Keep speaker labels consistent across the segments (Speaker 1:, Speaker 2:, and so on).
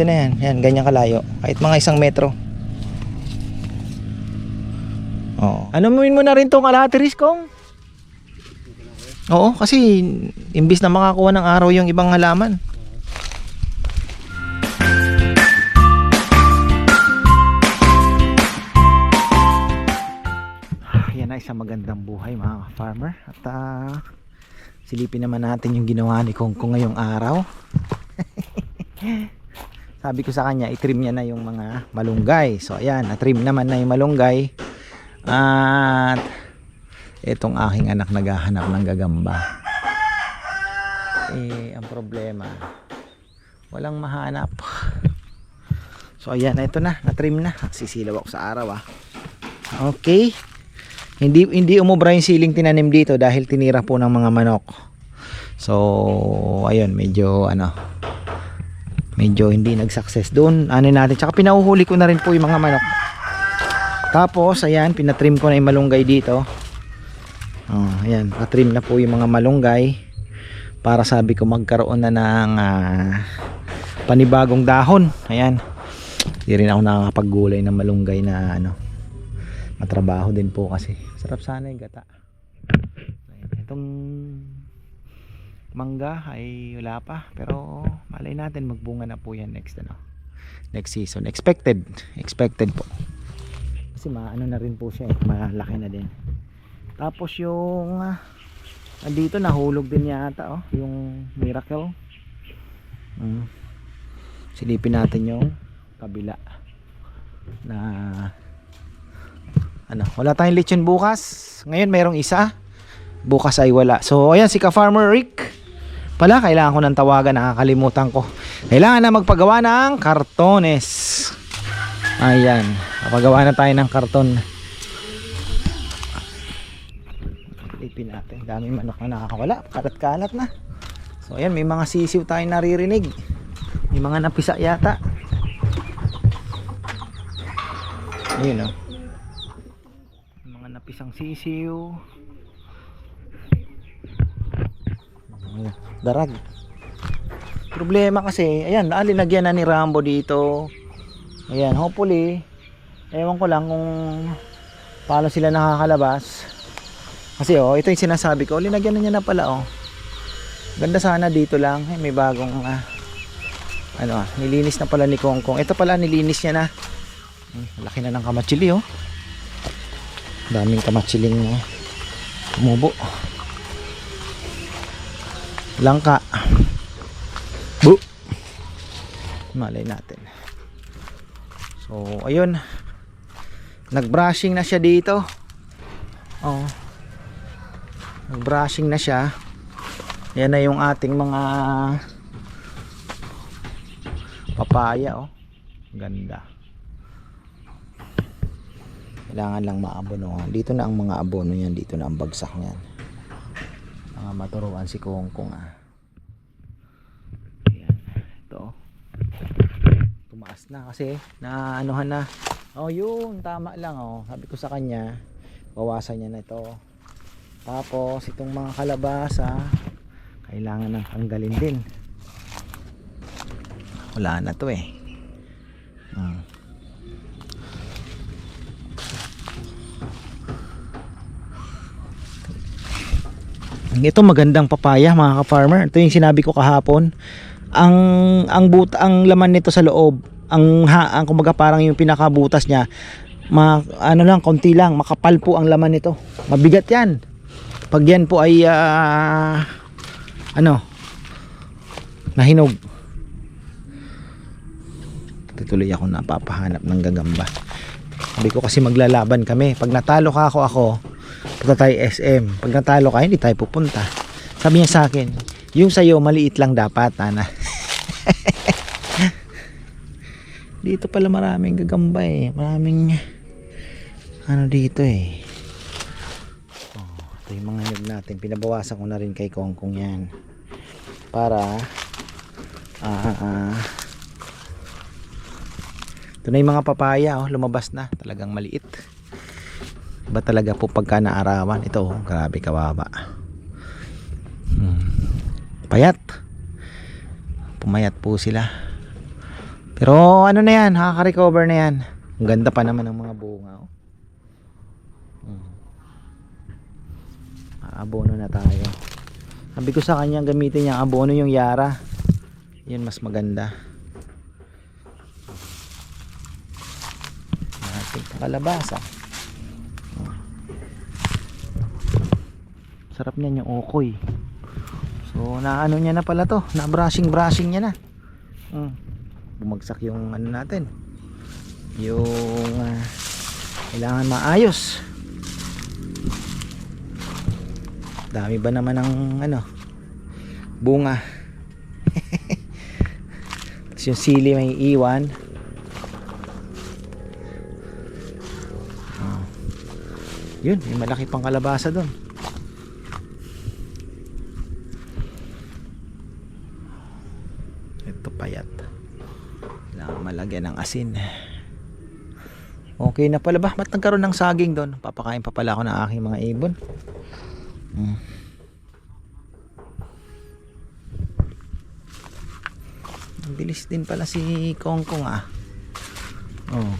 Speaker 1: pwede na yan. Yan, ganyan kalayo. Kahit mga isang metro. Oo. Ano mo mo na rin tong alatiris kong? Oo, kasi imbis na makakuha ng araw yung ibang halaman. Yan ay isang magandang buhay mga farmer At ah, silipin naman natin yung ginawa ni Kong Kong ngayong araw. Sabi ko sa kanya, itrim niya na yung mga malunggay. So ayan, natrim naman na yung malunggay. At itong aking anak naghahanap ng gagamba. Eh, ang problema, walang mahanap. So ayan, ito na, natrim na. Sisilaw ako sa araw ah. Okay. Hindi hindi umubra yung siling tinanim dito dahil tinira po ng mga manok. So, ayun, medyo ano medyo hindi nag-success doon. Ano natin, tsaka pinauhuli ko na rin po yung mga manok. Tapos, ayan, pinatrim ko na yung malunggay dito. Oh, ayan, patrim na po yung mga malunggay para sabi ko magkaroon na ng ah, panibagong dahon. Ayan. Hindi rin ako nakakapaggulay ng malunggay na ano matrabaho din po kasi sarap sana yung gata itong mangga ay wala pa pero malay natin magbunga na po yan next ano next season expected expected po kasi maano na rin po siya eh malaki na din tapos yung ah, andito nahulog din yata oh yung miracle mm. silipin natin yung kabila na ano, wala tayong lechon bukas. Ngayon merong isa. Bukas ay wala. So, ayan si ka-farmer Rick. Pala, kailangan ko ng tawagan. Nakakalimutan ko. Kailangan na magpagawa ng kartones. Ayan. Papagawa na tayo ng karton. Ipin natin. Daming manok na nakakawala. Kalat-kalat na. So, ayan. May mga sisiw tayong naririnig. May mga napisa yata. Ayun, oh mga napisang sisiw Ayan, darag. Problema kasi ayan linagyan na ni Rambo dito. Ayan hopefully ewan ko lang kung paano sila nakakalabas. Kasi oh ito yung sinasabi ko linagyan na niya na pala oh. Ganda sana dito lang eh, may bagong ah, ano ah nilinis na pala ni Kongkong ito pala nilinis niya na. Hmm, laki na ng kamatsili oh. Daming kamatsiling uh, umubo langka. Bu. Malay natin. So ayun. Nag brushing na siya dito. Oh. Nag brushing na siya. Yan na yung ating mga papaya oh. Ganda. Kailangan lang maabono dito na ang mga abono yan. Dito na ang bagsak niyan mga maturuan si Kong Kong ah. Ayan. ito. Tumaas na kasi na anuhan na. Oh yun. Tama lang oh. Sabi ko sa kanya bawasan niya na ito. Tapos itong mga kalabasa kailangan ng tanggalin din. Wala na to eh. Hmm. Ito magandang papaya mga ka-farmer. Ito yung sinabi ko kahapon. Ang ang but ang laman nito sa loob, ang ha, ang kumaga parang yung pinakabutas niya, ma, ano lang konti lang, makapal po ang laman nito. Mabigat 'yan. Pag yan po ay ah, ano nahinog. Tutuloy ako napapahanap ng gagamba. Sabi ko kasi maglalaban kami. Pag natalo ka ako ako, punta tayo SM. Pag natalo ka, hindi tayo pupunta. Sabi niya sa akin, yung sa'yo, maliit lang dapat, Ana. dito pala maraming gagamba eh. Maraming, ano dito eh. Oh, ito yung mga nyug natin. Pinabawasan ko na rin kay Kongkong yan. Para, ah, ah, ah, ito na yung mga papaya, oh, lumabas na. Talagang maliit. Iba talaga po pagka naarawan. Ito, oh, grabe kawawa. Hmm. Payat. Pumayat po sila. Pero ano na yan, nakaka-recover na yan. Ang ganda pa naman ng mga bunga. Oh. Hmm. Abono na tayo. Sabi ko sa kanya gamitin niya abono yung Yara. Yun mas maganda. Ating kalabasa. Hmm. Sarap niyan yung okoy. So naano niya na pala to, na brushing brushing niya na. Hmm. Bumagsak yung ano natin. Yung ah, kailangan maayos. Dami ba naman ng ano bunga. Tapos yung sili may iwan. Oh. Yun, may malaki pang kalabasa doon. Ito payat. Kailangan malagyan ng asin. Okay na pala ba? Ba't nagkaroon ng saging doon? Papakain pa pala ako ng aking mga ibon. Hmm. Bilis din pala si Kongkong ah. Oh.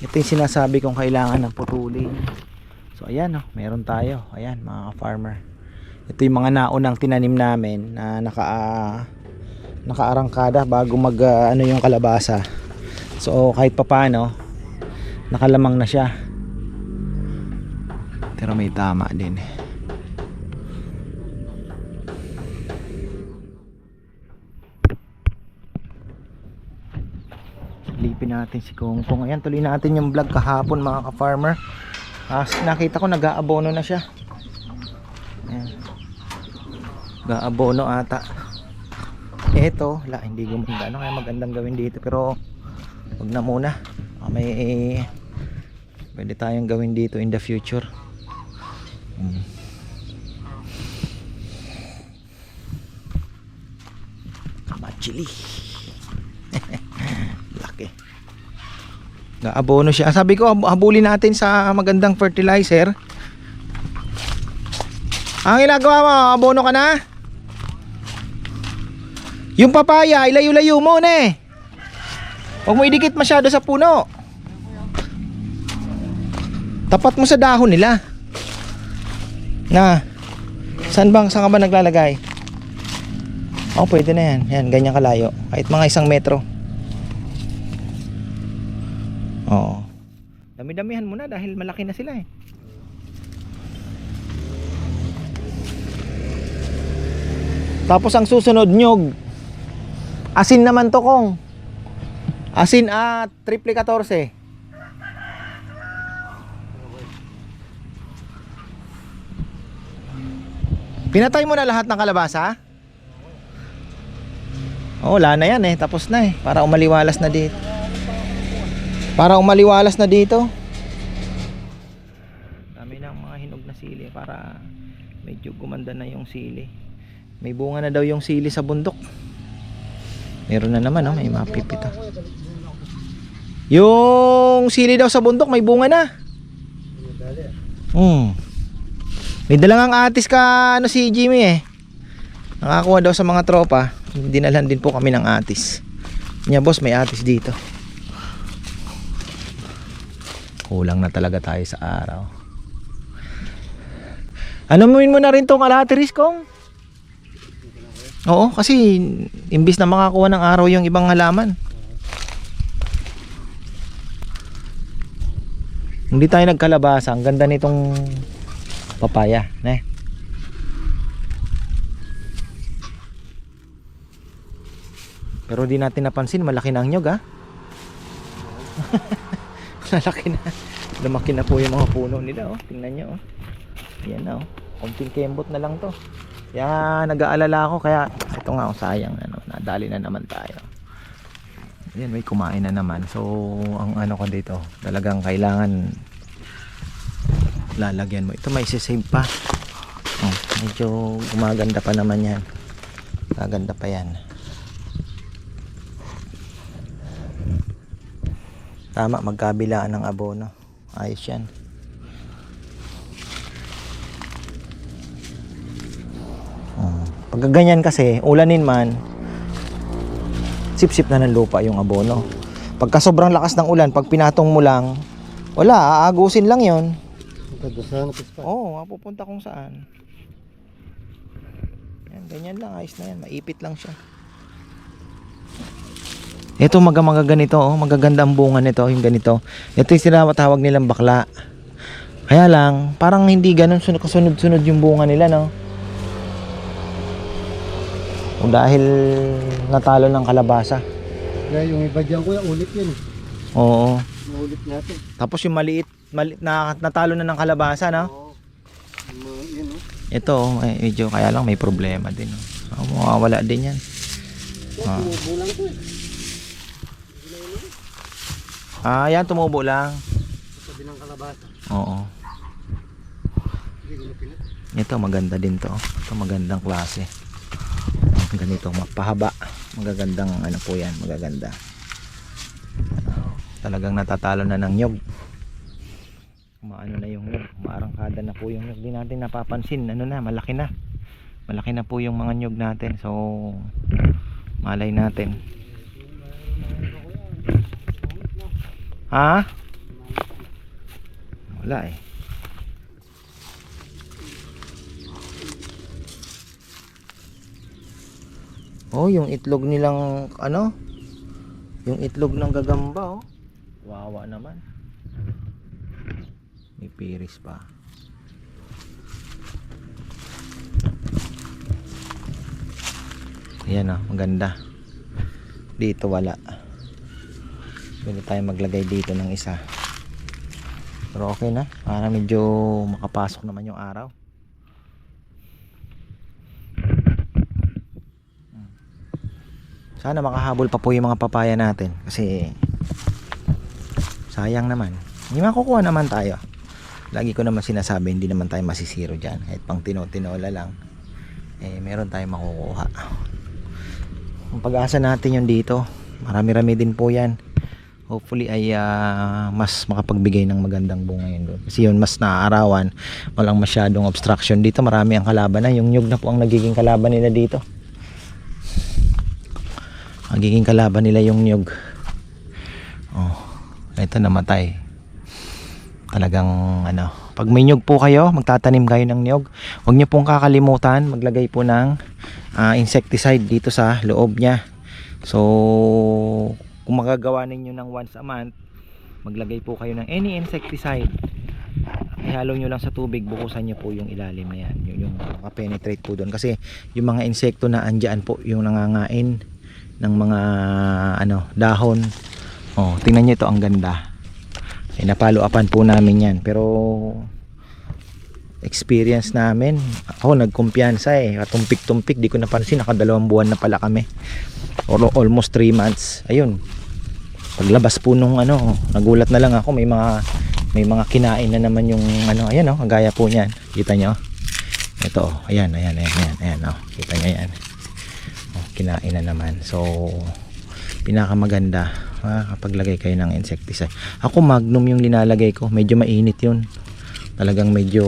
Speaker 1: Ito yung sinasabi kong kailangan ng putulin. So ayan oh, meron tayo. Ayan mga farmer. Ito yung mga naunang tinanim namin na naka ah, nakaarangkada bago mag ah, ano yung kalabasa. So kahit papano nakalamang na siya. Pero may tama din. Lipin natin si Kongkong. Ayan, tuloy natin yung vlog kahapon mga ka-farmer. Ah, nakita ko nag-aabono na siya. Ayan. Nag-aabono ata. Ito, la, hindi gumanda. Ano kaya magandang gawin dito? Pero, wag na muna. Ah, may, pwede tayong gawin dito in the future. Hmm. Kamachili. Laki. Naabono siya. Sabi ko, hab- habulin natin sa magandang fertilizer. Ang ginagawa mo, abono ka na? Yung papaya, ilayo-layo mo na eh. Huwag mo idikit masyado sa puno. Tapat mo sa dahon nila. Na. Saan bang, saan ka ba naglalagay? Oh, pwede na yan. Yan, ganyan kalayo. Kahit mga isang metro. Oo. Dami-damihan mo na dahil malaki na sila eh. Tapos ang susunod nyog. Asin naman to kong. Asin at triple 14. Pinatay mo na lahat ng kalabasa? Oh, wala na yan eh. Tapos na eh. Para umaliwalas na dito. Para umaliwalas na dito. Dami ng mga hinog na sili para medyo gumanda na yung sili. May bunga na daw yung sili sa bundok. Meron na naman, oh, may mapipita. Yung sili daw sa bundok, may bunga na. Hmm. May dalangang atis ka ano si Jimmy eh. Nakakuha daw sa mga tropa. Dinalhan din po kami ng atis. Nya boss, may atis dito. Kulang na talaga tayo sa araw. Ano mo na rin tong alateris kong? Oo, kasi imbis na makakuha ng araw yung ibang halaman. Hindi tayo nagkalabasa. Ang ganda nitong papaya. Ne? Pero di natin napansin, malaki na ang nyog ha. Malaki na. Lumaki na po yung mga puno nila oh. Tingnan nyo oh. Yan na oh. Konting kembot na lang to. Kaya nag-aalala ako kaya ito nga oh, sayang ano, nadali na naman tayo. Yan may kumain na naman. So ang ano ko dito, talagang kailangan lalagyan mo. Ito may sisave pa. Oh, medyo gumaganda pa naman yan. Gaganda pa yan. Tama, magkabilaan ng abono. Ayos yan. Pag ganyan kasi, ulanin man, sip-sip na ng lupa yung abono. Pagka sobrang lakas ng ulan, pag pinatong mo lang, wala, aagusin lang yon. Oo, oh, mapupunta kung saan. Yan, ganyan lang, ayos na yan. Maipit lang siya. Ito maga mga ganito, oh, magaganda ang bunga nito, yung ganito. Ito yung tinatawag nilang bakla. Kaya lang, parang hindi ganun sunod kasunod-sunod yung bunga nila, no? O dahil natalo ng kalabasa.
Speaker 2: Kaya yung iba dyan kuya, ulit yun.
Speaker 1: Oo.
Speaker 2: Ulit natin.
Speaker 1: Tapos yung maliit, mali, na, natalo na ng kalabasa, no?
Speaker 2: Oo. Yun, oh.
Speaker 1: Ito, oh, eh, medyo kaya lang may problema din. Oh. Oh, mawawala din yan. Ah.
Speaker 2: Eh.
Speaker 1: Ah, yan, tumubo lang.
Speaker 2: Sa tabi ng kalabasa.
Speaker 1: Oo. Ito, maganda din to. Ito, magandang klase. Ganito, mapahaba. Magagandang, ano po yan, magaganda. Talagang natatalo na ng nyog. Maano na yung nyog. Maarangkada na po yung nyog. Di natin napapansin. Ano na, malaki na. Malaki na po yung mga nyog natin. So, malay natin. Ha? Wala eh. Oh, yung itlog nilang ano? Yung itlog ng gagamba oh. Wawa naman. May piris pa. Ayan oh, maganda. Dito wala. Pwede tayo maglagay dito ng isa. Pero okay na. Para medyo makapasok naman yung araw. Sana makahabol pa po yung mga papaya natin. Kasi sayang naman. Hindi makukuha naman tayo. Lagi ko naman sinasabi, hindi naman tayo masisiro dyan. Kahit pang tino-tinola lang. Eh, meron tayong makukuha. Ang pag-asa natin yung dito. Marami-rami din po yan. Hopefully ay ah, mas makapagbigay ng magandang bunga yun doon. Kasi yun mas naaarawan. Walang masyadong obstruction. Dito marami ang kalaban na. Yung nyug na po ang nagiging kalaban nila dito. Magiging kalaban nila yung nyug. Oh, ito namatay. Talagang ano, pag may nyug po kayo, magtatanim kayo ng nyug. Huwag niyo pong kakalimutan maglagay po ng ah, insecticide dito sa loob niya. So, kung magagawa ninyo ng once a month, maglagay po kayo ng any insecticide. Ihalo nyo lang sa tubig, bukusan nyo po yung ilalim na yan. Yung, yung makapenetrate po doon. Kasi yung mga insekto na andyan po, yung nangangain ng mga ano dahon. Oh, tingnan niyo ito ang ganda. Eh napalo upan po namin 'yan. Pero experience namin, ako nagkumpiyansa eh. Katumpik-tumpik, di ko napansin nakadalawang buwan na pala kami. Or almost 3 months. Ayun. Paglabas po nung ano, nagulat na lang ako may mga may mga kinain na naman yung ano, ayan oh, gaya po niyan. Kita niyo? Ito, oh. ayan, ayan, ayan, ayan, ayan, oh. Kita niyo yan kinain na naman. So pinakamaganda ah, kapag lagay kayo ng insecticide ako magnum yung linalagay ko. Medyo mainit yun. Talagang medyo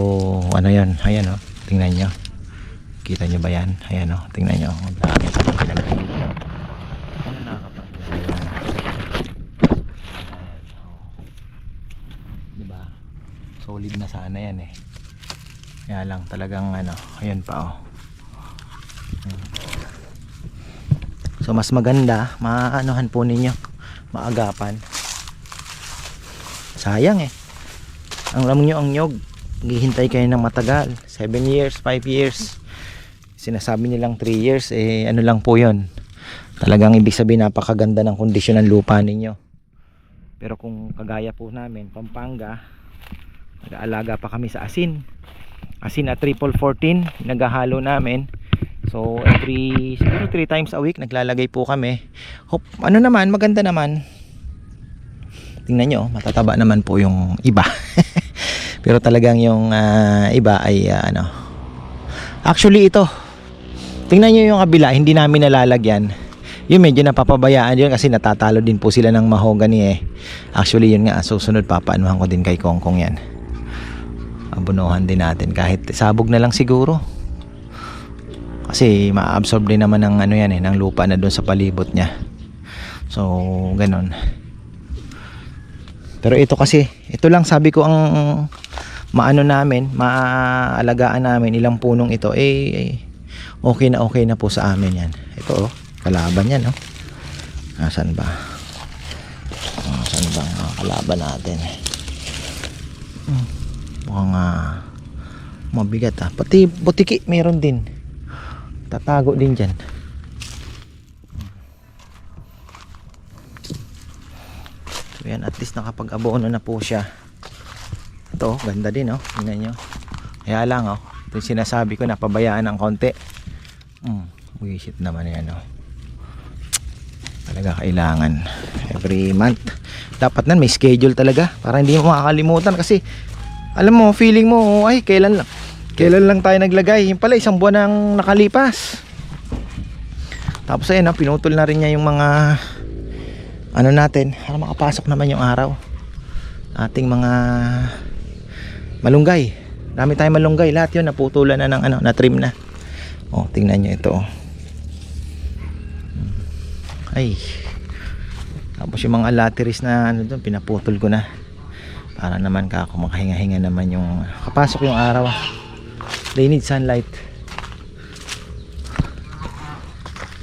Speaker 1: ano yan ayan o oh, tingnan nyo. Kita nyo ba yan? Ayan o oh, tingnan nyo. Ang dami. Nakakapaglagay diba? Solid na sana yan eh. Kaya lang talagang ano ayan pa oh So mas maganda, maaanuhan po ninyo, maagapan. Sayang eh. Ang alam nyo ang nyog, maghihintay kayo ng matagal. 7 years, 5 years. Sinasabi nilang 3 years, eh ano lang po yon Talagang ibig sabihin napakaganda ng kondisyon ng lupa ninyo. Pero kung kagaya po namin, Pampanga, nag-aalaga pa kami sa asin. Asin at triple 14, naghahalo namin. So every siguro 3 times a week naglalagay po kami. Hope, ano naman, maganda naman. Tingnan nyo, matataba naman po yung iba. Pero talagang yung ah, iba ay ah, ano. Actually ito. Tingnan nyo yung kabila, hindi namin nalalagyan. Yung medyo napapabayaan yun kasi natatalo din po sila ng mahogany eh. Actually yun nga, susunod papaanuhan ko din kay Kongkong yan. Abunuhan din natin kahit sabog na lang siguro kasi ma-absorb din naman ng ano yan eh ng lupa na doon sa palibot niya So, ganon. Pero ito kasi, ito lang sabi ko ang maano namin, maalagaan namin ilang punong ito eh okay na okay na po sa amin yan. Ito oh, kalaban yan oh. Nasaan ba? Nasaan ba ang kalaban natin? Hmm, mukhang ah, mabigat ah. Pati butiki meron din. Tatago din dyan. So yan, at least nakapag-abono na po siya. Ito, ganda din oh. Tingnan nyo. Kaya lang oh. Ito yung sinasabi ko, napabayaan ng konti. Hmm, wisit naman yan oh. Talaga kailangan. Every month. Dapat nan may schedule talaga. Para hindi mo makakalimutan kasi alam mo, feeling mo, ay, kailan lang. Kailan lang tayo naglagay. Yung pala, isang buwan nang nakalipas. Tapos ayun, ah, pinutol na rin niya yung mga ano natin para makapasok naman yung araw ating mga malunggay dami tayong malunggay lahat yun naputulan na ng ano na trim na oh tingnan nyo ito oh. ay tapos yung mga lateris na ano doon pinaputol ko na para naman ka ako makahinga-hinga naman yung kapasok yung araw ah. They need sunlight.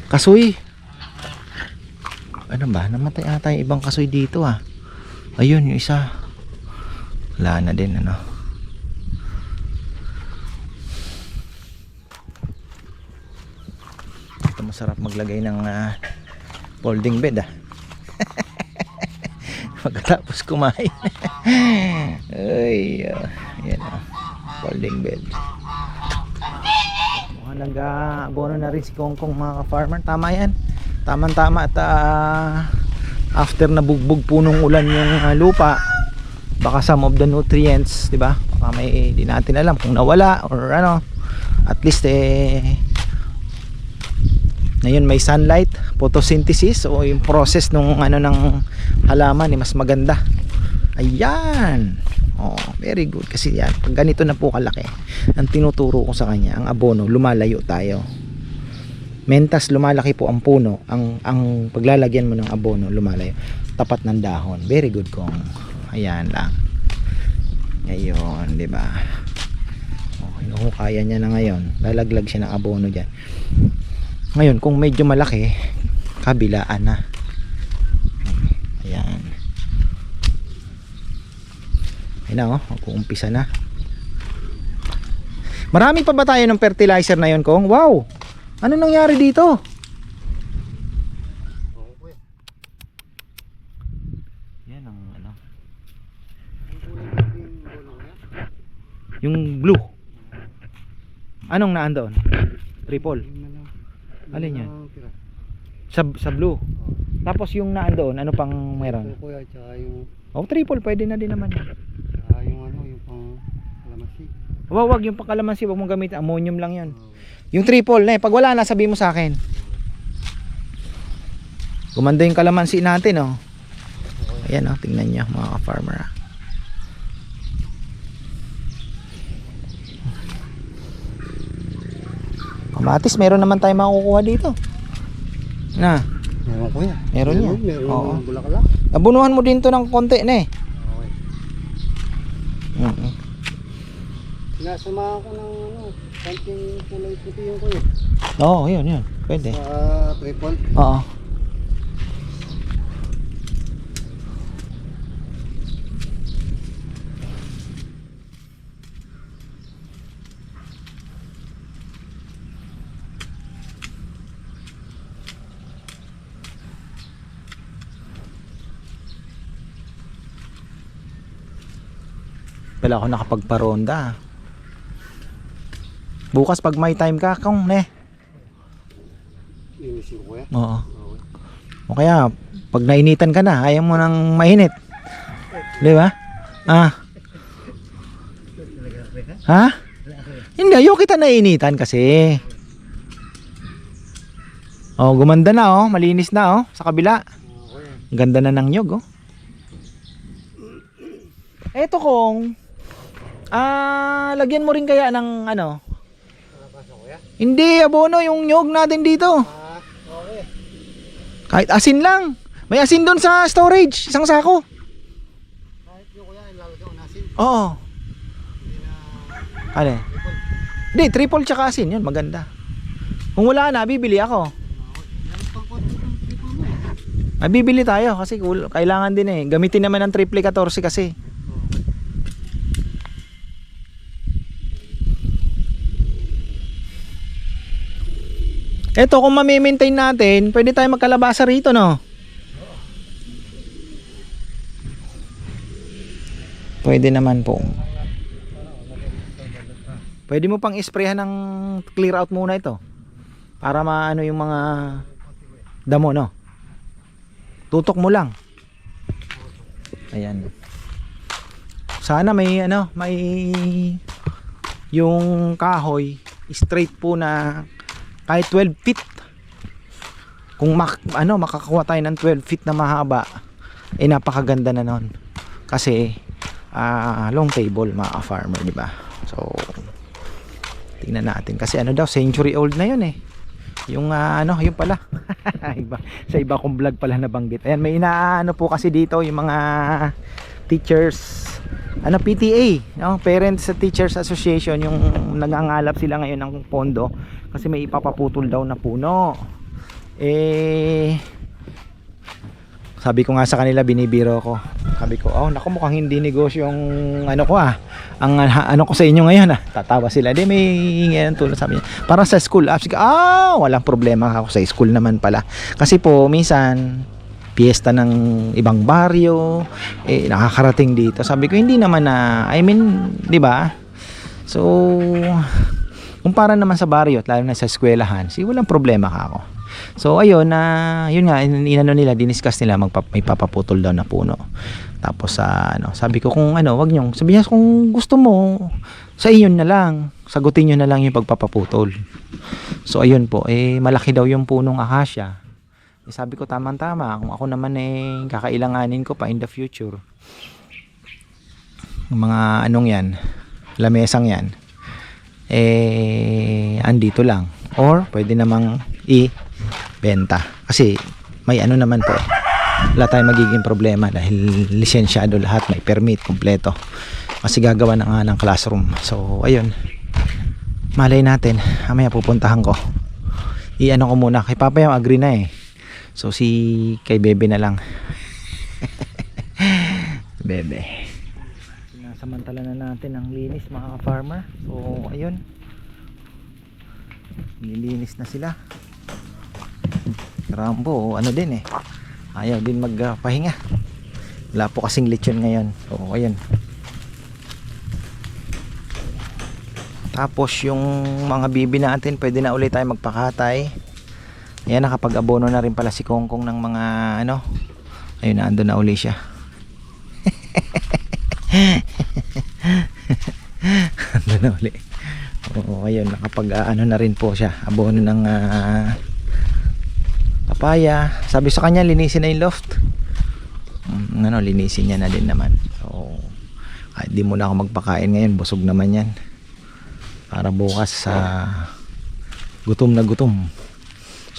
Speaker 1: Kasoy. Ano ba? Namatay ata yung ibang kasoy dito ah. Ayun yung isa. Wala na din ano? Ito masarap maglagay ng ah, folding bed ah. Pagkatapos kumain. Ay ah, yan ah. Folding bed nag-abono na rin si Kongkong mga ka-farmer. Tama yan. Tamang tama at ah, after na bugbog punong ulan yung ah, lupa baka some of the nutrients di ba? Baka may di natin alam kung nawala or ano. At least eh ngayon may sunlight photosynthesis o yung process nung ano ng halaman eh, mas maganda ayan. Oh, very good. Kasi yan pag ganito na po kalaki ang tinuturo ko sa kanya ang abono lumalayo tayo. Mentas lumalaki po ang puno. Ang ang paglalagyan mo ng abono lumalayo. Tapat ng dahon. Very good kong. Ayan lang. Ngayon di ba? Oh, hinuhukaya niya na ngayon. Lalaglag siya ng abono diyan ngayon kung medyo malaki kabilaan na. Ayan ayun na oh. Mag-uumpisa na. Marami pa ba tayo ng fertilizer na yun kong? Wow! Ano nangyari dito? Yan ang ano? Yung blue anong naan doon? Triple
Speaker 2: Yun lang.
Speaker 1: Alin
Speaker 2: Yun
Speaker 1: yan?
Speaker 2: tira.
Speaker 1: sa, sa blue. Tapos yung naan doon ano pang meron? Oh triple. Pwede na din naman yan
Speaker 2: tsaka yung ano, yung pang kalamasi.
Speaker 1: Wag wag yung pangkalamansi wag mong gamitin ammonium lang yun
Speaker 2: Oo.
Speaker 1: Yung triple na eh, pag wala na, sabi mo sa akin. Gumanda yung kalamansi natin, oh. Ayan, oh, tingnan nyo, mga ka-farmer, ah. Kamatis, meron naman tayo makukuha dito. Na,
Speaker 2: Meron kuya.
Speaker 1: Meron yan.
Speaker 2: Meron
Speaker 1: Oo.
Speaker 2: ng bulaklak.
Speaker 1: abunuhan mo din to ng konti na eh.
Speaker 2: Okay.
Speaker 1: Mm-mm.
Speaker 2: Sinasamahan ko ng ano, konting kulay puti yung kuya.
Speaker 1: Oo, yun, yun. Pwede.
Speaker 2: Sa triple.
Speaker 1: Oo. Wala ako nakapagparonda. Bukas pag may time ka, kung ne.
Speaker 2: Linisin ko kuya.
Speaker 1: Oo.
Speaker 2: Okay.
Speaker 1: O kaya, pag nainitan ka na, ayaw mo nang mainit. Di ba? Ah. Ha? Hindi, ayaw kita nainitan kasi. Oh, gumanda na oh, malinis na oh, sa kabila. Ganda na ng nyog oh. Eto kong Ah, lagyan mo rin kaya ng ano? Hindi abono yung nyog natin dito.
Speaker 2: Ah, okay.
Speaker 1: Kahit asin lang. May asin doon sa storage, isang sako.
Speaker 2: Kahit yung kuya, ilalagay ko nasin.
Speaker 1: Oo.
Speaker 2: Hindi na...
Speaker 1: Ano? Hindi, triple tsaka asin, yun, maganda. Kung wala na, bibili ako.
Speaker 2: Ng.
Speaker 1: Ay, tayo kasi kailangan din eh. Gamitin naman ng triple 14 kasi. Eto, kung mamimaintain natin, pwede tayo magkalabasa rito, no? Pwede naman po. Pwede mo pang isprayhan ng clear out muna ito. Para maano yung mga damo, no? Tutok mo lang. Ayan. Sana may ano, may yung kahoy straight po na kahit 12 feet. Kung mak, ano, makakakuha tayo ng 12 feet na mahaba, eh napakaganda na nun. Kasi ah, long table mga farmer, di ba? So tingnan natin kasi ano daw century old na yun eh. Yung ah, ano, yung pala. iba, sa iba kong vlog pala nabanggit. Ayan, may inaano po kasi dito yung mga teachers ano PTA, no? Parents Teachers Association yung nangangalap sila ngayon ng pondo kasi may ipapaputol daw na puno. Eh sabi ko nga sa kanila binibiro ko. Sabi ko, "Oh, naku mukhang hindi negosyo yung ano ko ah. Ang ah, ano ko sa inyo ngayon ah." Tatawa sila. Di may hingi ng tulong sabi niya. Para sa school. Ah, sige, ah, walang problema ako sa school naman pala. Kasi po minsan piyesta ng ibang baryo eh nakakarating dito. Sabi ko hindi naman na I mean, 'di ba? So kumpara naman sa baryo at lalo na sa eskwelahan, si walang problema ka ako. So ayun na yun nga in- inano nila diniscuss nila magpa, may papaputol daw na puno. Tapos sa ano, sabi ko kung ano, wag niyo, sabi niya kung gusto mo sa inyo na lang, sagutin niyo na lang yung pagpapaputol. So ayun po, eh malaki daw yung punong akasya. Eh, sabi ko tamang-tama, kung ako naman eh kakailanganin ko pa in the future. Mga anong yan, lamesang yan, eh andito lang. Or pwede namang i-benta. Kasi may ano naman po, wala tayong magiging problema dahil lisensyado lahat, may permit kompleto. Kasi gagawa na nga ng classroom. So ayun, malay natin, mamaya pupuntahan ko. I-ano ko muna, kay Papa yung agree na eh. So si kay Bebe na lang. Bebe. Sinasamantala na natin ang linis mga farmer. So ayun. Nilinis na sila. Rambo, ano din eh. Ayaw din magpahinga. Wala po kasing lechon ngayon. So ayun. Tapos yung mga bibi natin, pwede na ulit tayo magpakatay. Ayan, nakapag-abono na rin pala si Kongkong ng mga ano. Ayun, naando na uli siya. Ando na uli. Oo, ayun, nakapag ah, ano na rin po siya. Abono ng ah, papaya. Sabi sa kanya, linisin na yung loft. Mm, ano, linisin niya na din naman. So, kahit di muna ako magpakain ngayon, busog naman yan. Para bukas sa gutom na gutom.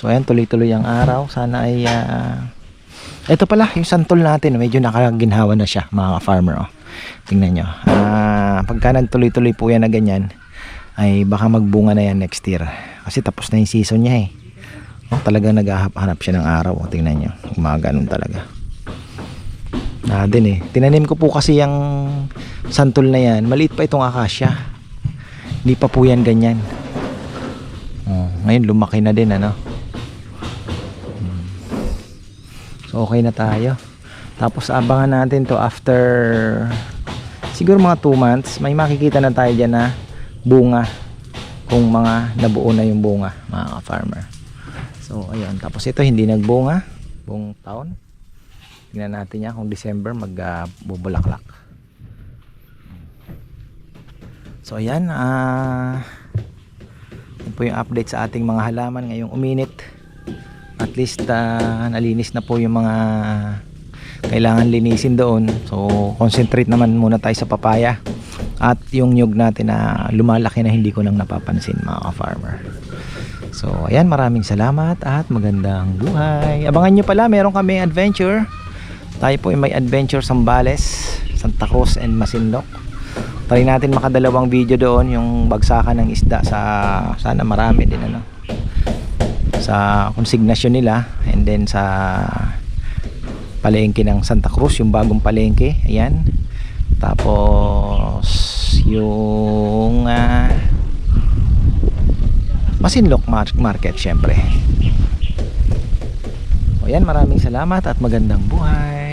Speaker 1: So ayan, tuloy-tuloy ang araw. Sana ay ah, ito pala, yung santol natin, medyo nakaginhawa na siya, mga farmer. Oh. Tingnan nyo. Ah, pagka nagtuloy-tuloy po yan na ganyan, ay baka magbunga na yan next year. Kasi tapos na yung season niya eh. Oh, talagang naghahanap siya ng araw. Oh, tingnan nyo. Gumaganon talaga. Na din eh. Tinanim ko po kasi yung santol na yan. Maliit pa itong akasya. Hindi pa po yan ganyan. Oh, ngayon lumaki na din ano. So okay na tayo. Tapos abangan natin to after siguro mga 2 months may makikita na tayo dyan na bunga kung mga nabuo na yung bunga mga farmer. So ayun, tapos ito hindi nagbunga buong taon. Tingnan natin yan kung December mag uh. So ayan, ah yan po yung update sa ating mga halaman ngayong uminit at least ah, nalinis na po yung mga kailangan linisin doon so concentrate naman muna tayo sa papaya at yung nyug natin na lumalaki na hindi ko nang napapansin mga farmer So, ayan, maraming salamat at magandang buhay. Abangan nyo pala, meron kami adventure. Tayo po ay may adventure Sambales, Santa Cruz and Masinloc. Try natin makadalawang video doon yung bagsakan ng isda sa sana marami din ano. Sa konsignasyon nila and then sa palengke ng Santa Cruz, yung bagong palengke. Ayan. Tapos yung ah, Masinloc Mar- Market syempre. O yan, maraming salamat at magandang buhay.